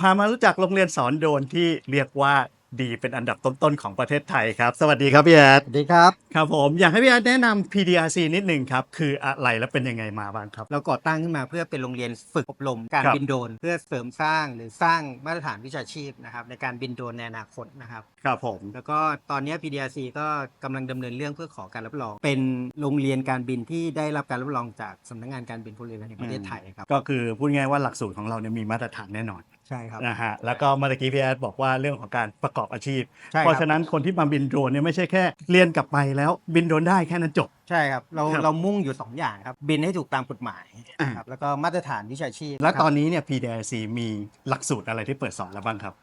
พามารู้จักโรงเรียนสอนโดรนที่เรียกว่าดีเป็นอันดับต้นๆของประเทศไทยครับ สวัสดีครับพี่แอดสวัสดีครับ ครับผมอยากให้พี่แอดแนะนำ PDRC นิดหนึ่งครับ คืออะไรและเป็นยังไงมาบ้างครับ เราก่อตั้งขึ้นมาเพื่อเป็นโรงเรียนฝึกอบรมการครับบินโดรนเพื่อเสริมสร้างหรือสร้างมาตรฐานวิชาชีพนะครับในการบินโดรนในอนาคตนะครับ ครับผม แล้วก็ตอนนี้ PDRC ก็กำลังดำเนินเรื่องเพื่อขอการรับรอง เป็นโรงเรียนการบินที่ได้รับการรับรองจากสำนักงานการบินพลเรือนแห่งประเทศไทยครับ ก็คือพูดง่ายๆว่าหลักสูตรของเราเนี่ยมีมาตรฐานแน่นอน ใช่ครับนะฮะแล้วก็เมื่อกี้พี่แอดบอกว่าเรื่องของการประกอบอาชีพ ใช่เพคราะรับฉะนั้นคนที่มาบินโดรนเนี่ยไม่ใช่แค่เรียนกลับไปแล้วบินโดรนได้แค่นั้นจบ ใช่ครับเราครับเรามุ่งอยู่ 2 อย่างครับ บินให้ถูกตามกฎหมายอ่า ครับแล้วก็มาตรฐานวิชาชีพแล้วตอนครับนี้เนี่ย PDRC มีหลักสูตรอะไรที่เปิดสอนแล้วบ้างครับ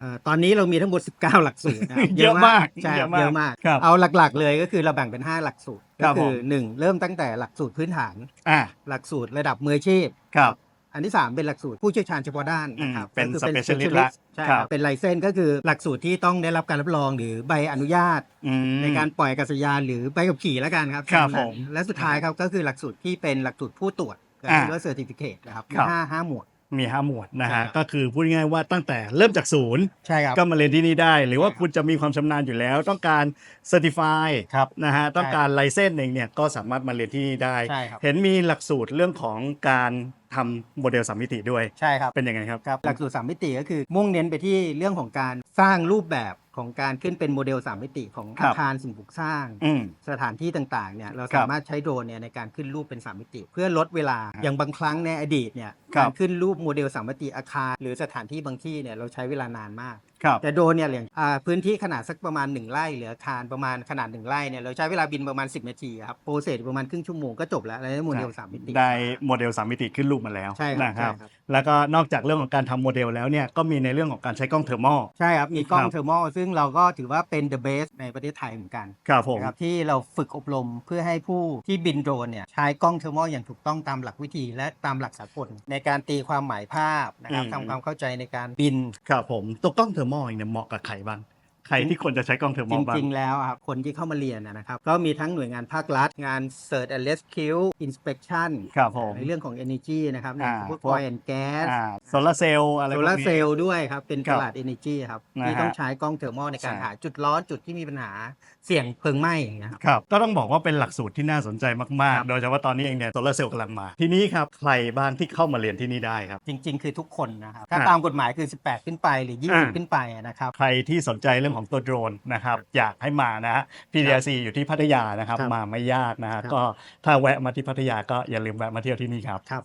เอ่อตอนนี้เรามีทั้งหมด 19 หลักสูตรนะครั บเยอะมากใช่เยครัอะบมากเยอะมากครับเอาหลักๆเลยก็คือเราแบ่งเป็น 5 หลักสูตร ครัก็บคืผอ ม 1 เริ่มตั้งแต่หลักสูตรพื้นฐาน อ่าหลักสูตรระดับมืออาชีพ ครับ อันที่ 3 เป็นหลักสูตรผู้เชี่ยวชาญเฉพาะด้านนะครับอืมเป็นก็คือ specialist specialist ละใช่คครัรับบเป็นไลเซนก็คือหลักสูตรที่ต้องได้รับการรับรองหรือใบอนุญาตอืมในการปล่อยอากาศยานหรือใบขับขี่แล้วกันครับครับตามนั้นผมและสุดท้ายครับก็คือหลักสูตรที่เป็นหลักสูตรผู้ตรวจอ่าหรือว่าเซอร์ติฟิเคนะครับมีครับห้าห้าหมวดมีห้าหมวดนะใช่ฮะครับก็คือพูดง่ายๆว่าตั้งแต่เริ่มจากศูนย์ใช่ครับก็มาเรียนที่นี่ได้ หรือว่าใช่ครับคุณจะมีความชำนาญอยู่แล้ว ต้องการเซอร์ติฟายครับนะฮะต้องการไลเซนส์เองเนี่ยก็สามารถมาเรียนที่นี่ได้ใช่ครับเห็นมีหลักสูตรเรื่องของการ ทำโมเดลสามมิติด้วย ใช่ครับเป็นยังไงครับ ครับ หลักสูตรสามมิติก็คือมุ่งเน้นไปที่เรื่องของการสร้างรูปแบบของการขึ้นเป็นโมเดลสามมิติของครัอาบคารสิ่งปลูกสร้าง อืม สถานที่ต่างๆเนี่ยเราครับสามารถใช้โดรนเนี่ยในการขึ้นรูปเป็นสามมิติ เพื่อลดเวลาครับอย่างบางครั้งในอดีตเนี่ยครับการขึ้นรูปโมเดลสามมิติอาคาร หรือสถานที่บางที่เนี่ยเราใช้เวลานานมากครับแต่โดรนเนี่ยอย่างอ่าพื้นที่ขนาดสักประมาณ 1ไร่หรืออาคารประมาณขนาด 1ไร่เนี่ยเราใช้เวลาบินประมาณ 10 นาทีครับโปรเซสประมาณครึ่งชั่วโมงก็จบแล้วแล้วได้โมเดลสามมิติได้โมเดลสามมิติขึ้นรูปมาแล้วใช่ครับนะครับใช่ครับแล้วก็นอกจากเรื่องของการทำโมเดลแล้วเนี่ยก็มีในเรื่องของการใช้กล้องเทอร์โมใช่ครับมีกล้อคงรับเทอร์โมซึ่งเราก็ถือว่าเป็น the best ในประเทศไทยเหมือนกันครับผมนะครับที่เราฝึกอบรมเพื่อให้ผู้ที่บินโดรนเนี่ยใช้กล้องเทอร์โมอย่างถูกต้องตามหลักวิธีและตามหลักสากลในการตีความหมายภาพนะครับอืม ทำความเข้าใจในการบิน ครับผมตัวกล้องเทอร์โมเองเนี่ยเหมาะกับใครบ้าง ใครที่ควรจะใช้กล้องเทอร์โมจบ้างริง ๆ แล้วอะครับคนที่เข้ามาเรียนอะนะครับ ก็มีทั้งหน่วยงานภาครัฐ งาน Search and Rescue Inspection ครับผมในเรื่องของ Energy นะครับในอ่าพวกพวก Oil and Gas อ่าโซลาเซลล์อะไรโซพวกลาร์นี้เซลล์ด้วยครับ เป็นครัตบลาด Energy ครับนะฮะที่ต้องใช้กล้องเทอร์โมในการใช่หาจุดร้อนจุดที่มีปัญหาเสี่ยงเพลิงไหม้อย่างเงี้ยครับครับ ก็ต้องบอกว่าเป็นหลักสูตรที่น่าสนใจมากครับๆโดยเฉพาะตอนนี้เองเนี่ยโซลาเซลล์กำลังมา ทีนี้ครับใครบ้างที่เข้ามาเรียนที่นี่ได้ครับ จริง ๆ คือทุกคนนะครับถ้าอ่าตามกฎหมายคือ 18 ขึ้นไปหรืออ่า20 ขึ้นไปนะครับใครที่สนใจเรื่องของตัวโดรนนะครับ อยากให้มานะฮะ PDRC อยู่ที่พัทยานะครับ ครับมาไม่ยากนะฮะครับ ก็ถ้าแวะมาที่พัทยาก็อย่าลืมแวะมาเที่ยวที่นี่ครับ ครับ